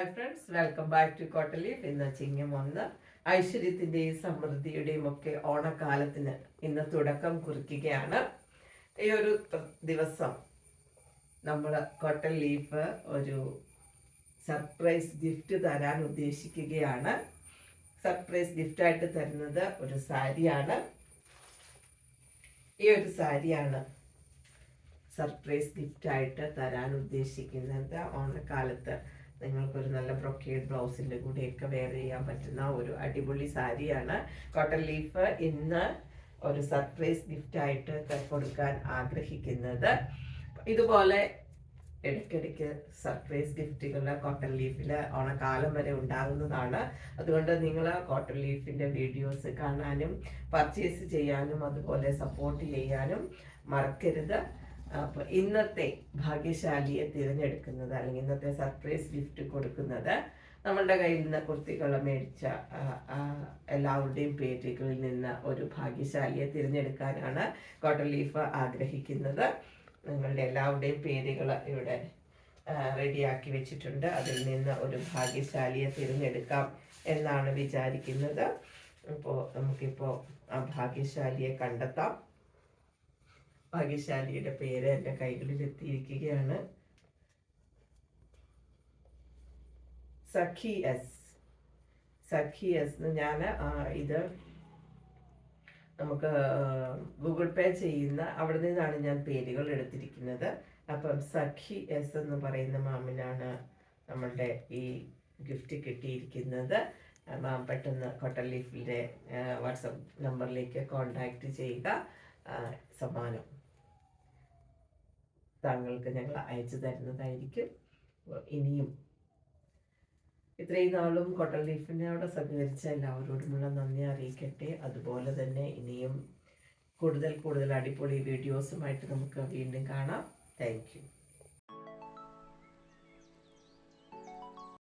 Hi friends welcome back to Kottal leaf ഇന്ന് ചിങ്ങം ഒന്ന് ഐശ്വര്യത്തിന്റെയും സമൃദ്ധിയുടെയും ഒക്കെ ഓണക്കാലത്തിന് ഇന്ന് തുടക്കം കുറിക്കുകയാണ്. ഈ ഒരു ദിവസം നമ്മൾ കോട്ടൽ ലീഫ് ഒരു സർപ്രൈസ് ഗിഫ്റ്റ് തരാൻ ഉദ്ദേശിക്കുകയാണ്. സർപ്രൈസ് ഗിഫ്റ്റായിട്ട് തരുന്നത് ഒരു സാരിയാണ്. ഈ ഒരു സാരിയാണ് സർപ്രൈസ് ഗിഫ്റ്റായിട്ട് തരാൻ ഉദ്ദേശിക്കുന്നത് ഓണക്കാലത്ത്. നിങ്ങൾക്കൊരു നല്ല ബ്രൊക്കേഡ് ബ്ലൗസിന്റെ കൂടെയൊക്കെ വെയർ ചെയ്യാൻ പറ്റുന്ന ഒരു അടിപൊളി സാരിയാണ്. കോട്ടൺ ലീഫ് ഇന്ന് ഒരു സർപ്രൈസ് ഗിഫ്റ്റായിട്ട് കൊടുക്കാൻ ആഗ്രഹിക്കുന്നത്. ഇതുപോലെ ഇടയ്ക്കിടയ്ക്ക് സർപ്രൈസ് ഗിഫ്റ്റുകൾ കോട്ടൺ ലീഫിൽ ഓണക്കാലം വരെ ഉണ്ടാകുന്നതാണ്. അതുകൊണ്ട് നിങ്ങൾ കോട്ടൺ ലീഫിന്റെ വീഡിയോസ് കാണാനും പർച്ചേസ് ചെയ്യാനും അതുപോലെ സപ്പോർട്ട് ചെയ്യാനും മറക്കരുത്. അപ്പോൾ ഇന്നത്തെ ഭാഗ്യശാലിയെ തിരഞ്ഞെടുക്കുന്നത് അല്ലെങ്കിൽ ഇന്നത്തെ സർപ്രൈസ് ഗിഫ്റ്റ് കൊടുക്കുന്നത് നമ്മളുടെ കയ്യിൽ നിന്ന് കുർത്തികൾ മേടിച്ച എല്ലാവരുടെയും പേരുകളിൽ നിന്ന് ഒരു ഭാഗ്യശാലിയെ തിരഞ്ഞെടുക്കാനാണ് കോട്ടൺ ലീഫ് ആഗ്രഹിക്കുന്നത്. നിങ്ങളുടെ എല്ലാവരുടെയും പേരുകൾ ഇവിടെ റെഡിയാക്കി വെച്ചിട്ടുണ്ട്. അതിൽ നിന്ന് ഒരു ഭാഗ്യശാലിയെ തിരഞ്ഞെടുക്കാം എന്നാണ് വിചാരിക്കുന്നത്. അപ്പോൾ നമുക്കിപ്പോൾ ആ ഭാഗ്യശാലിയെ കണ്ടെത്താം. ഭാഗ്യശാലിയുടെ പേര് എന്റെ കൈകളിൽ എത്തിയിരിക്കുകയാണ് സഖി എസ്. സഖി എസ് ഞാൻ ഇത് നമുക്ക് ഗൂഗിൾ പേ ചെയ്യുന്ന അവിടെ നിന്നാണ് ഞാൻ പേരുകൾ എടുത്തിരിക്കുന്നത്. അപ്പം സഖി എസ് എന്ന് പറയുന്ന മാമിനാണ് നമ്മളുടെ ഈ ഗിഫ്റ്റ് കിട്ടിയിരിക്കുന്നത്. മാം പെട്ടെന്ന് കോട്ടൺ ലീഫിന്റെ വാട്സപ്പ് നമ്പറിലേക്ക് കോണ്ടാക്ട് ചെയ്യുക സമ്മാനം. താങ്കൾക്ക് ഞങ്ങൾ അയച്ചു തരുന്നതായിരിക്കും. ഇനിയും ഇത്രയും നാളും കോട്ടൽ ലീഫിനോട് സഹകരിച്ച എല്ലാവരോടുമുള്ള നന്ദി അറിയിക്കട്ടെ. അതുപോലെ തന്നെ ഇനിയും കൂടുതൽ കൂടുതൽ അടിപൊളി വീഡിയോസുമായിട്ട് നമുക്ക് വീണ്ടും കാണാം. താങ്ക്